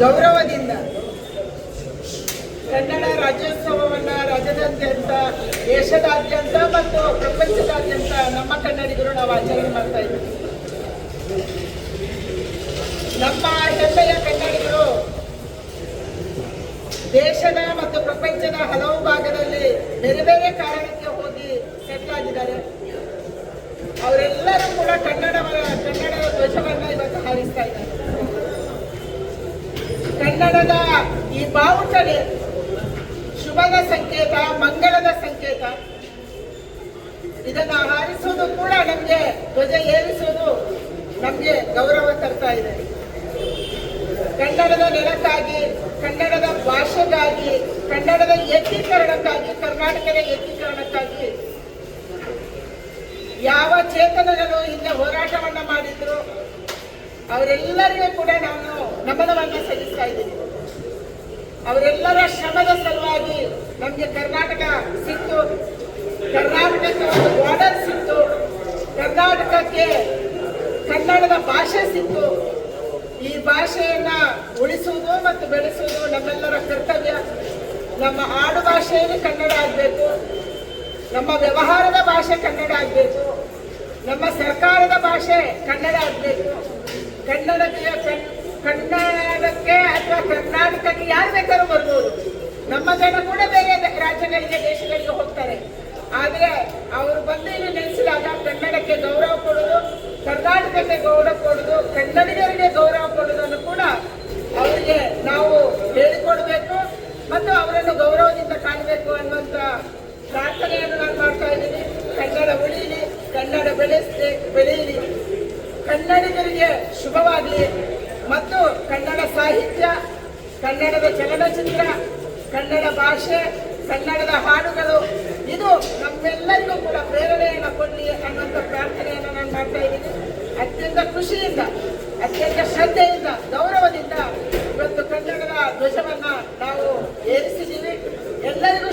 ಗೌರವದಿಂದ ಕನ್ನಡ ರಾಜ್ಯೋತ್ಸವವನ್ನು ರಾಜ್ಯದಾದ್ಯಂತ ದೇಶದಾದ್ಯಂತ ಮತ್ತು ಪ್ರಪಂಚದಾದ್ಯಂತ ನಮ್ಮ ಕನ್ನಡಿಗರು ನಾವು ಆಚರಣೆ ಮಾಡ್ತಾ ಇದ್ದೀವಿ. ನಮ್ಮ ಹೆಮ್ಮೆಯ ಕನ್ನಡಿಗರು ದೇಶದ ಮತ್ತು ಪ್ರಪಂಚದ ಹಲವು ಭಾಗದಲ್ಲಿ ಬೇರೆ ಬೇರೆ ಕಾರಣಕ್ಕೆ ಹೋಗಿ ಸೆಟ್ಲ್ ಆಗಿದ್ದಾರೆ. ಅವರೆಲ್ಲರೂ ಕೂಡ ಕನ್ನಡವರ ಕನ್ನಡದ ಧ್ವಜವನ್ನ ಇವತ್ತು ಹಾರಿಸ್ತಾ ಇದ್ದಾರೆ. ಕನ್ನಡದ ಈ ಬಾವುಟನೆ ಶುಭದ ಸಂಕೇತ, ಮಂಗಳದ ಸಂಕೇತ. ಇದನ್ನ ಹಾರಿಸೋದು ಕೂಡ ನಮ್ಗೆ ಧ್ವಜ ಏರಿಸೋದು ನಮ್ಗೆ ಗೌರವ ತರ್ತಾ ಇದೆ. ಕನ್ನಡದ ನೆಲಕ್ಕಾಗಿ, ಕನ್ನಡದ ಭಾಷೆಗಾಗಿ, ಕನ್ನಡದ ಏಕೀಕರಣಕ್ಕಾಗಿ, ಕರ್ನಾಟಕದ ಏಕೀಕರಣಕ್ಕಾಗಿ ಯಾವ ಚೇತನಗಳು ಹಿಂದೆ ಹೋರಾಟವನ್ನ ಮಾಡಿದ್ರು, ಅವರೆಲ್ಲರಿಗೂ ಕೂಡ ನಾನು ನಮನವನ್ನ ಸಲ್ಲಿಸ್ತಾ ಇದ್ದೀನಿ. ಅವರೆಲ್ಲರ ಶ್ರಮದ ಸಲುವಾಗಿ ನಮಗೆ ಕರ್ನಾಟಕ ಸಿಕ್ತು. ಕರ್ನಾಟಕಕ್ಕೆ ಒಂದು ಬಾರ್ಡರ್ ಸಿಕ್ತು. ಕರ್ನಾಟಕಕ್ಕೆ ಕನ್ನಡದ ಭಾಷೆ ಸಿಕ್ತು. ಈ ಭಾಷೆಯನ್ನ ಉಳಿಸುವುದು ಮತ್ತು ಬೆಳೆಸುವುದು ನಮ್ಮೆಲ್ಲರ ಕರ್ತವ್ಯ. ನಮ್ಮ ಆಡು ಭಾಷೆಯಲ್ಲಿ ಕನ್ನಡ ಆಗಬೇಕು. ನಮ್ಮ ವ್ಯವಹಾರದ ಭಾಷೆ ಕನ್ನಡ ಆಗಬೇಕು. ನಮ್ಮ ಸರ್ಕಾರದ ಭಾಷೆ ಕನ್ನಡ ಆಗಬೇಕು. ಕನ್ನಡಕ್ಕೆ ಕನ್- ಕನ್ನಡಕ್ಕೆ ಅಥವಾ ಕರ್ನಾಟಕಕ್ಕೆ ಯಾರು ಬೇಕಾದ್ರೂ ಬರ್ಬೋದು. ನಮ್ಮ ಜನ ಕೂಡ ಬೇರೆ ರಾಜ್ಯಗಳಿಗೆ, ದೇಶಗಳಿಗೆ ಹೋಗ್ತಾರೆ. ಆದ್ರೆ ಅವರು ಬಂದು ಇಲ್ಲಿ ನೆಲೆಸಿದಾಗ ಕನ್ನಡಕ್ಕೆ ಗೌರವ ಕೊಡೋದು, ಕರ್ನಾಟಕಕ್ಕೆ ಗೌರವ ಕೊಡೋದು, ಕನ್ನಡಿಗರಿಗೆ ಗೌರವ ಕೊಡೋದನ್ನು ಕೂಡ ಅವರಿಗೆ ನಾವು ಹೇಳಿಕೊಡ್ಬೇಕು ಮತ್ತು ಅವರನ್ನು ಗೌರವದಿಂದ ಕಾಣಬೇಕು ಅನ್ನುವಂತ ಪ್ರಾರ್ಥನೆಯನ್ನು ನಾನು ಮಾಡ್ತಾ ಇದ್ದೀನಿ. ಕನ್ನಡ ಉಳಿಯಲಿ ಕನ್ನಡ ಬೆಳೆಸಲಿ ಬೆಳೆಯಲಿ ಕನ್ನಡಿಗರಿಗೆ ಶುಭವಾಗಲಿ. ಕನ್ನಡ ಸಾಹಿತ್ಯ, ಕನ್ನಡದ ಚಲನಚಿತ್ರ, ಕನ್ನಡ ಭಾಷೆ, ಕನ್ನಡದ ಹಾಡುಗಳು, ಇದು ನಮ್ಮೆಲ್ಲರಿಗೂ ಕೂಡ ಪ್ರೇರಣೆಯನ್ನು ಕೊಡಲಿ ಅನ್ನುವಂಥ ಪ್ರಾರ್ಥನೆಯನ್ನು ನಾನು ಮಾಡ್ತಾ ಇದ್ದೀನಿ. ಅತ್ಯಂತ ಖುಷಿಯಿಂದ, ಅತ್ಯಂತ ಶ್ರದ್ಧೆಯಿಂದ, ಗೌರವದಿಂದ ಇವತ್ತು ಕನ್ನಡದ ಧ್ವಜವನ್ನು ನಾವು ಏರಿಸಿದ್ದೀವಿ. ಎಲ್ಲರಿಗೂ